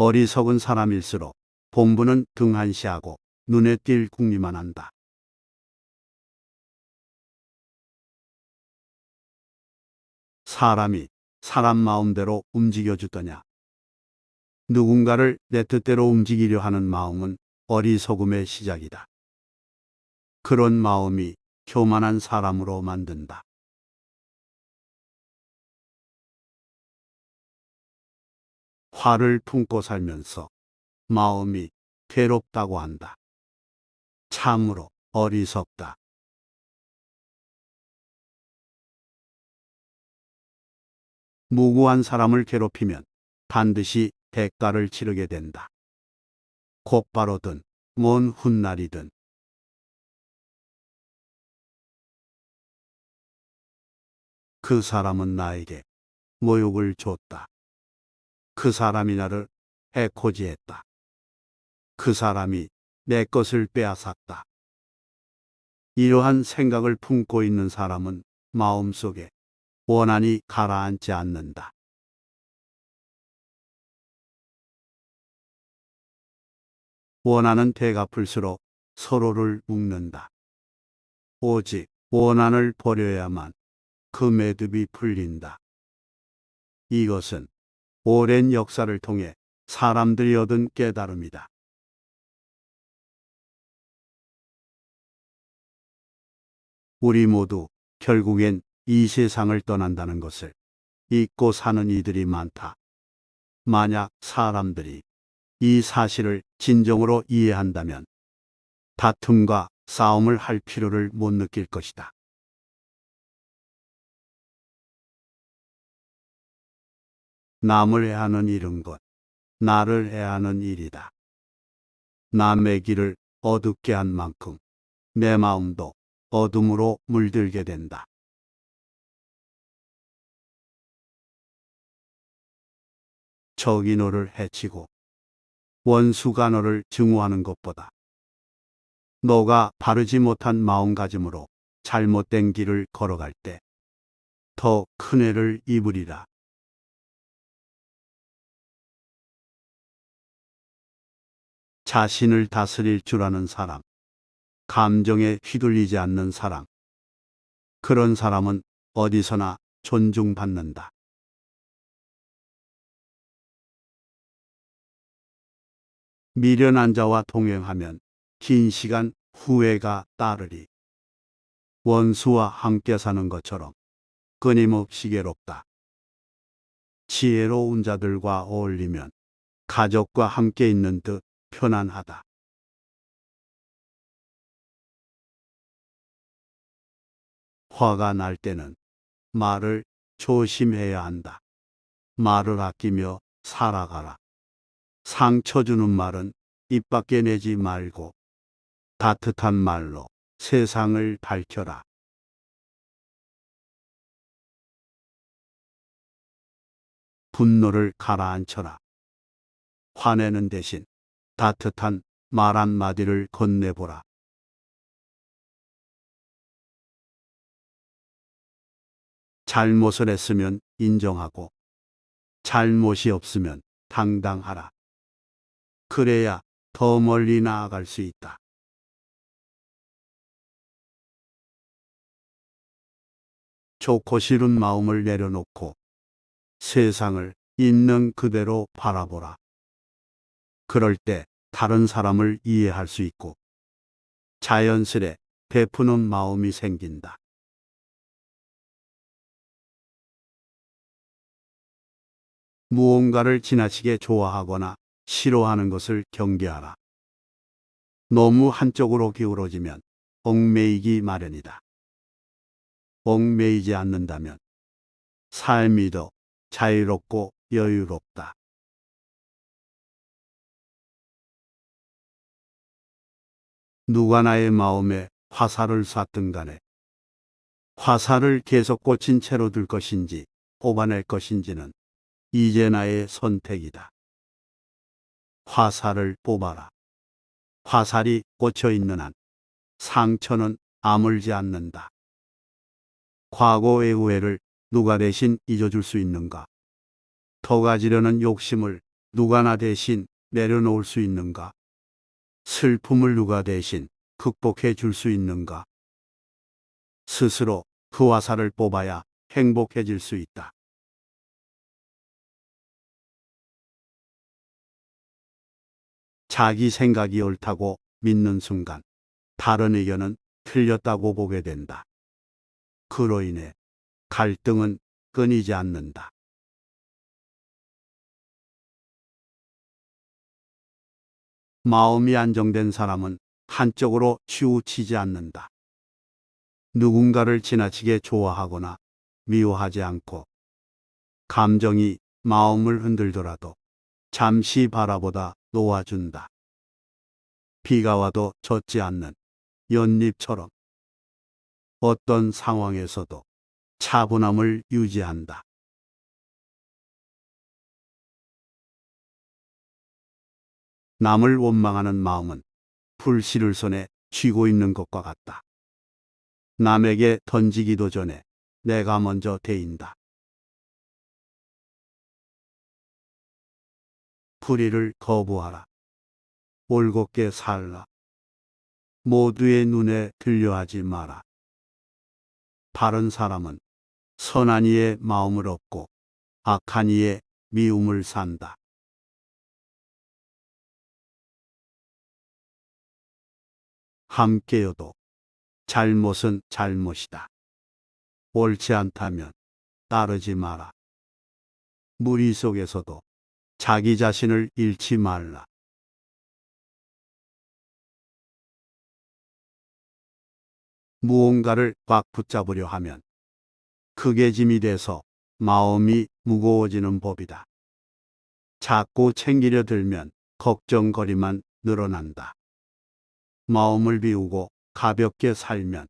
어리석은 사람일수록 본부는 등한시하고 눈에 띌 궁리만 한다. 사람이 사람 마음대로 움직여 주더냐. 누군가를 내 뜻대로 움직이려 하는 마음은 어리석음의 시작이다. 그런 마음이 교만한 사람으로 만든다. 화를 품고 살면서 마음이 괴롭다고 한다. 참으로 어리석다. 무고한 사람을 괴롭히면 반드시 대가를 치르게 된다. 곧바로든 먼 훗날이든 그 사람은 나에게 모욕을 줬다. 그 사람이 나를 해코지했다. 그 사람이 내 것을 빼앗았다. 이러한 생각을 품고 있는 사람은 마음속에 원한이 가라앉지 않는다. 원한은 되갚을수록 서로를 묶는다. 오직 원한을 버려야만 그 매듭이 풀린다. 이것은 오랜 역사를 통해 사람들이 얻은 깨달음이다. 우리 모두 결국엔 이 세상을 떠난다는 것을 잊고 사는 이들이 많다. 만약 사람들이 이 사실을 진정으로 이해한다면 다툼과 싸움을 할 필요를 못 느낄 것이다. 남을 해하는 일은 것, 나를 해하는 일이다. 남의 길을 어둡게 한 만큼 내 마음도 어둠으로 물들게 된다. 적이 너를 해치고 원수가 너를 증오하는 것보다 너가 바르지 못한 마음가짐으로 잘못된 길을 걸어갈 때 더 큰 해를 입으리라. 자신을 다스릴 줄 아는 사람, 감정에 휘둘리지 않는 사람, 그런 사람은 어디서나 존중받는다. 미련한 자와 동행하면 긴 시간 후회가 따르리. 원수와 함께 사는 것처럼 끊임없이 괴롭다. 지혜로운 자들과 어울리면 가족과 함께 있는 듯 편안하다. 화가 날 때는 말을 조심해야 한다. 말을 아끼며 살아가라. 상처 주는 말은 입 밖에 내지 말고 따뜻한 말로 세상을 밝혀라. 분노를 가라앉혀라. 화내는 대신 따뜻한 말 한마디를 건네보라. 잘못을 했으면 인정하고 잘못이 없으면 당당하라. 그래야 더 멀리 나아갈 수 있다. 좋고 싫은 마음을 내려놓고 세상을 있는 그대로 바라보라. 그럴 때 다른 사람을 이해할 수 있고 자연스레 베푸는 마음이 생긴다. 무언가를 지나치게 좋아하거나 싫어하는 것을 경계하라. 너무 한쪽으로 기울어지면 얽매이기 마련이다. 얽매이지 않는다면 삶이 더 자유롭고 여유롭다. 누가 나의 마음에 화살을 쐈든 간에 화살을 계속 꽂힌 채로 둘 것인지 뽑아낼 것인지는 이제 나의 선택이다. 화살을 뽑아라. 화살이 꽂혀 있는 한 상처는 아물지 않는다. 과거의 후회를 누가 대신 잊어줄 수 있는가? 더 가지려는 욕심을 누가 나 대신 내려놓을 수 있는가? 슬픔을 누가 대신 극복해 줄 수 있는가? 스스로 그 화살을 뽑아야 행복해질 수 있다. 자기 생각이 옳다고 믿는 순간 다른 의견은 틀렸다고 보게 된다. 그로 인해 갈등은 끊이지 않는다. 마음이 안정된 사람은 한쪽으로 치우치지 않는다. 누군가를 지나치게 좋아하거나 미워하지 않고 감정이 마음을 흔들더라도 잠시 바라보다 놓아준다. 비가 와도 젖지 않는 연잎처럼 어떤 상황에서도 차분함을 유지한다. 남을 원망하는 마음은 불씨를 손에 쥐고 있는 것과 같다. 남에게 던지기도 전에 내가 먼저 데인다. 불의를 거부하라. 올곧게 살라. 모두의 눈에 들려하지 마라. 바른 사람은 선한 이의 마음을 얻고 악한 이의 미움을 산다. 함께여도 잘못은 잘못이다. 옳지 않다면 따르지 마라. 무리 속에서도 자기 자신을 잃지 말라. 무언가를 꽉 붙잡으려 하면 크게 짐이 돼서 마음이 무거워지는 법이다. 자꾸 챙기려 들면 걱정거리만 늘어난다. 마음을 비우고 가볍게 살면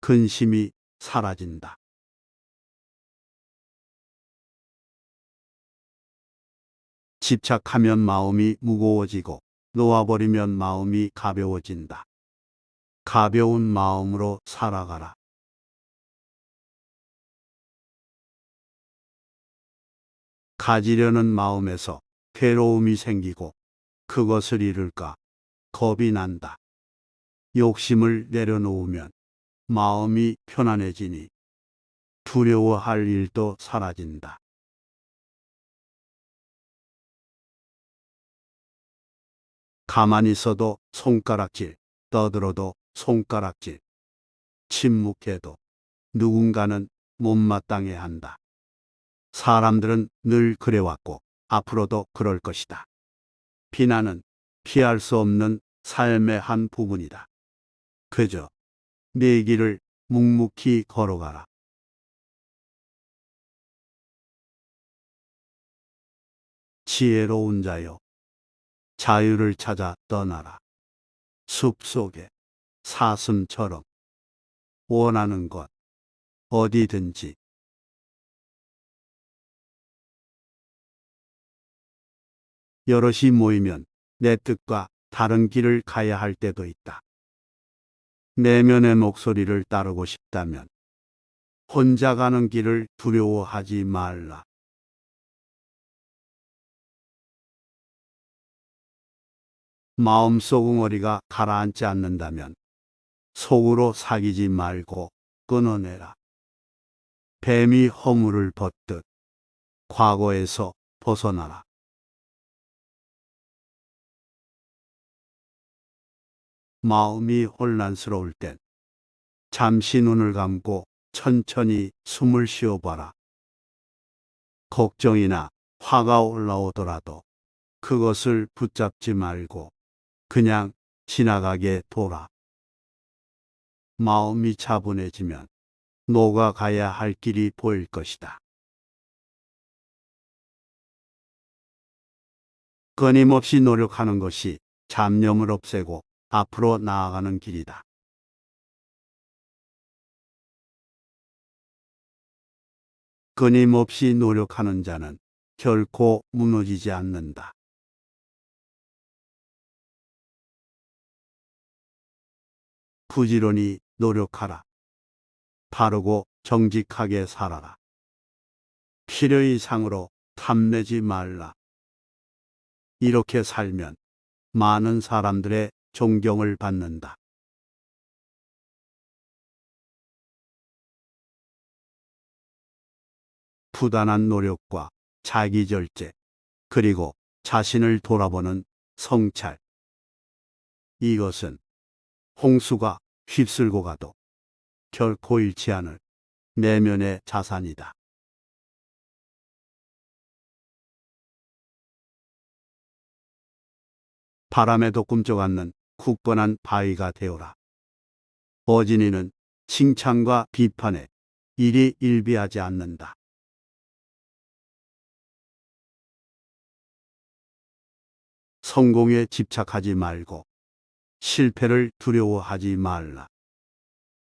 근심이 사라진다. 집착하면 마음이 무거워지고 놓아버리면 마음이 가벼워진다. 가벼운 마음으로 살아가라. 가지려는 마음에서 괴로움이 생기고 그것을 잃을까 겁이 난다. 욕심을 내려놓으면 마음이 편안해지니 두려워할 일도 사라진다. 가만히 있어도 손가락질, 떠들어도 손가락질, 침묵해도 누군가는 못마땅해 한다. 사람들은 늘 그래왔고 앞으로도 그럴 것이다. 비난은 피할 수 없는 삶의 한 부분이다. 그저 내 길을 묵묵히 걸어가라. 지혜로운 자여, 자유를 찾아 떠나라. 숲 속에 사슴처럼 원하는 것 어디든지 여럿이 모이면 내 뜻과 다른 길을 가야 할 때도 있다. 내면의 목소리를 따르고 싶다면 혼자 가는 길을 두려워하지 말라. 마음속 웅어리가 가라앉지 않는다면 속으로 사귀지 말고 끊어내라. 뱀이 허물을 벗듯 과거에서 벗어나라. 마음이 혼란스러울 땐 잠시 눈을 감고 천천히 숨을 쉬어봐라. 걱정이나 화가 올라오더라도 그것을 붙잡지 말고 그냥 지나가게 둬라. 마음이 차분해지면 녹아가야 할 길이 보일 것이다. 끊임없이 노력하는 것이 잡념을 없애고 앞으로 나아가는 길이다. 끊임없이 노력하는 자는 결코 무너지지 않는다. 부지런히 노력하라. 바르고 정직하게 살아라. 필요 이상으로 탐내지 말라. 이렇게 살면 많은 사람들의 존경을 받는다. 부단한 노력과 자기 절제, 그리고 자신을 돌아보는 성찰. 이것은 홍수가 휩쓸고 가도 결코 잃지 않을 내면의 자산이다. 바람에도 꿈쩍 않는 굳건한 바위가 되어라. 어진이는 칭찬과 비판에 일이 일비하지 않는다. 성공에 집착하지 말고 실패를 두려워하지 말라.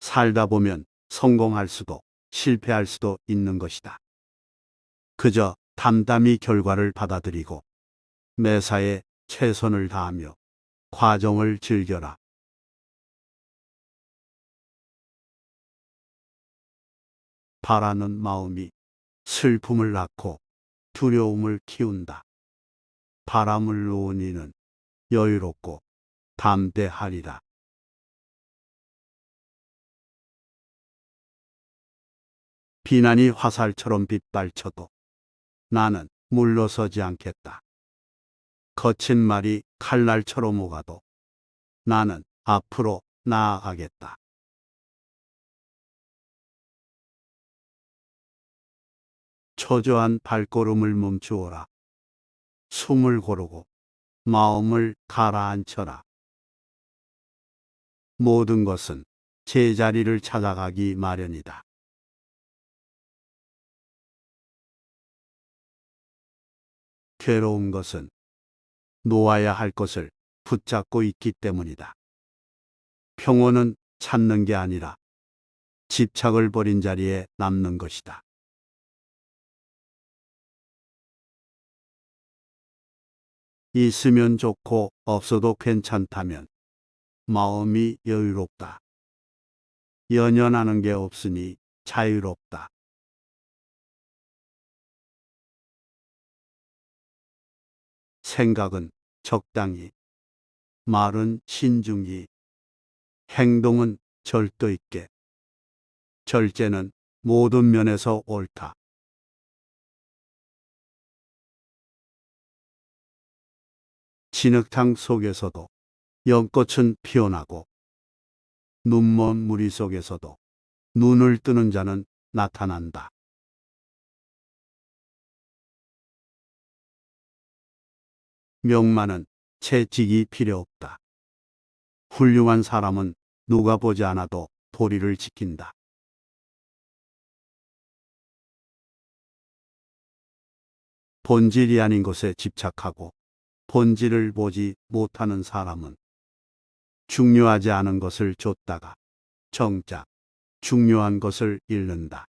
살다 보면 성공할 수도 실패할 수도 있는 것이다. 그저 담담히 결과를 받아들이고 매사에 최선을 다하며 과정을 즐겨라. 바라는 마음이 슬픔을 낳고 두려움을 키운다. 바람을 놓은 이는 여유롭고 담대하리라. 비난이 화살처럼 빗발쳐도 나는 물러서지 않겠다. 거친 말이 칼날처럼 오가도 나는 앞으로 나아가겠다. 초조한 발걸음을 멈추어라. 숨을 고르고 마음을 가라앉혀라. 모든 것은 제자리를 찾아가기 마련이다. 괴로운 것은 놓아야 할 것을 붙잡고 있기 때문이다. 평온은 찾는 게 아니라 집착을 버린 자리에 남는 것이다. 있으면 좋고 없어도 괜찮다면 마음이 여유롭다. 연연하는 게 없으니 자유롭다. 생각은 적당히, 말은 신중히, 행동은 절도 있게, 절제는 모든 면에서 옳다. 진흙탕 속에서도 연꽃은 피어나고 눈먼 무리 속에서도 눈을 뜨는 자는 나타난다. 명만은 채찍이 필요 없다. 훌륭한 사람은 누가 보지 않아도 도리를 지킨다. 본질이 아닌 것에 집착하고 본질을 보지 못하는 사람은 중요하지 않은 것을 줬다가 정작 중요한 것을 잃는다.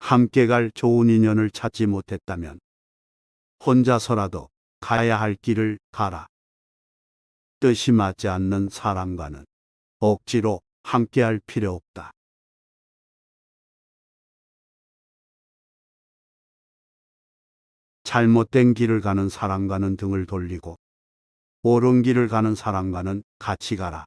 함께 갈 좋은 인연을 찾지 못했다면 혼자서라도 가야 할 길을 가라. 뜻이 맞지 않는 사람과는 억지로 함께 할 필요 없다. 잘못된 길을 가는 사람과는 등을 돌리고 옳은 길을 가는 사람과는 같이 가라.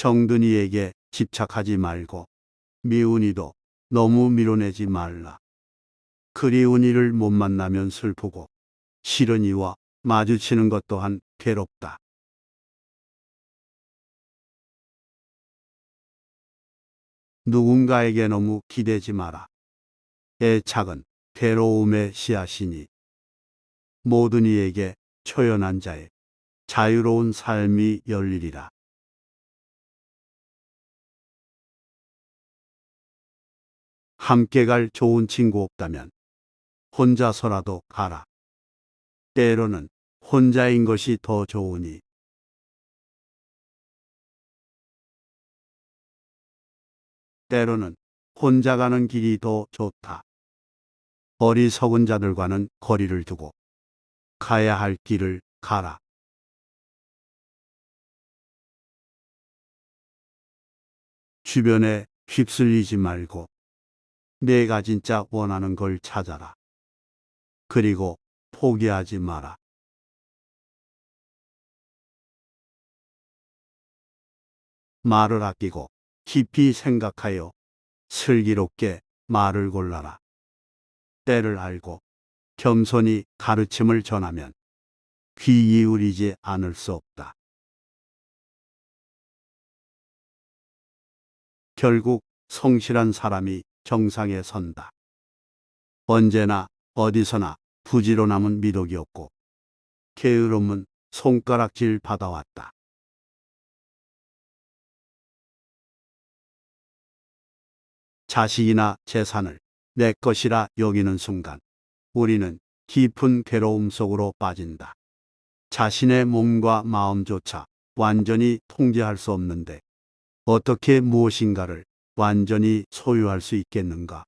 정든이에게 집착하지 말고 미운이도 너무 밀어내지 말라. 그리운 이를 못 만나면 슬프고 싫은 이와 마주치는 것 또한 괴롭다. 누군가에게 너무 기대지 마라. 애착은 괴로움의 씨앗이니 모든 이에게 초연한 자의 자유로운 삶이 열리리라. 함께 갈 좋은 친구 없다면 혼자서라도 가라. 때로는 혼자인 것이 더 좋으니 때로는 혼자 가는 길이 더 좋다. 어리석은 자들과는 거리를 두고 가야 할 길을 가라. 주변에 휩쓸리지 말고 내가 진짜 원하는 걸 찾아라. 그리고 포기하지 마라. 말을 아끼고 깊이 생각하여 슬기롭게 말을 골라라. 때를 알고 겸손히 가르침을 전하면 귀 기울이지 않을 수 없다. 결국 성실한 사람이 정상에 선다. 언제나 어디서나 부지런함은 미덕이 없고 게으름은 손가락질 받아왔다. 자식이나 재산을 내 것이라 여기는 순간 우리는 깊은 괴로움 속으로 빠진다. 자신의 몸과 마음조차 완전히 통제할 수 없는데 어떻게 무엇인가를 완전히 소유할 수 있겠는가?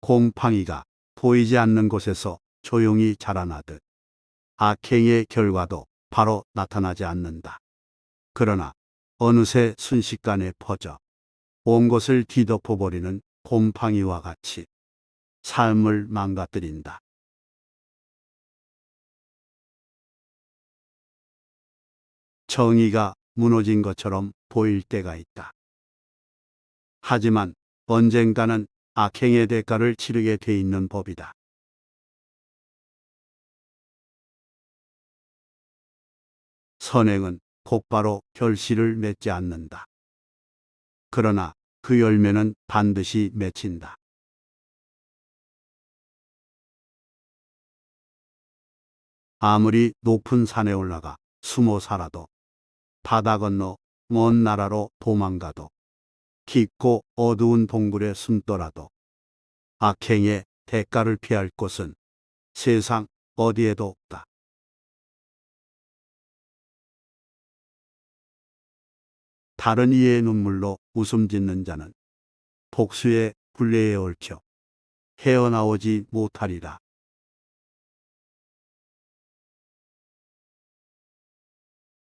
곰팡이가 보이지 않는 곳에서 조용히 자라나듯 악행의 결과도 바로 나타나지 않는다. 그러나 어느새 순식간에 퍼져 온 것을 뒤덮어버리는 곰팡이와 같이 삶을 망가뜨린다. 정의가 무너진 것처럼 보일 때가 있다. 하지만 언젠가는 악행의 대가를 치르게 돼 있는 법이다. 선행은 곧바로 결실을 맺지 않는다. 그러나 그 열매는 반드시 맺힌다. 아무리 높은 산에 올라가 숨어 살아도 바다 건너 먼 나라로 도망가도 깊고 어두운 동굴에 숨더라도 악행의 대가를 피할 곳은 세상 어디에도 없다. 다른 이의 눈물로 웃음 짓는 자는 복수의 굴레에 얽혀 헤어나오지 못하리라.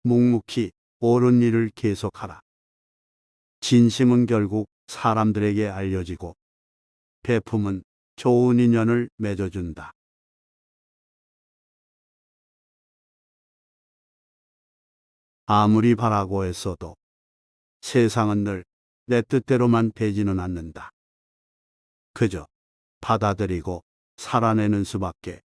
묵묵히 옳은 일을 계속하라. 진심은 결국 사람들에게 알려지고 배품은 좋은 인연을 맺어준다. 아무리 바라고 애써도 세상은 늘 내 뜻대로만 되지는 않는다. 그저 받아들이고 살아내는 수밖에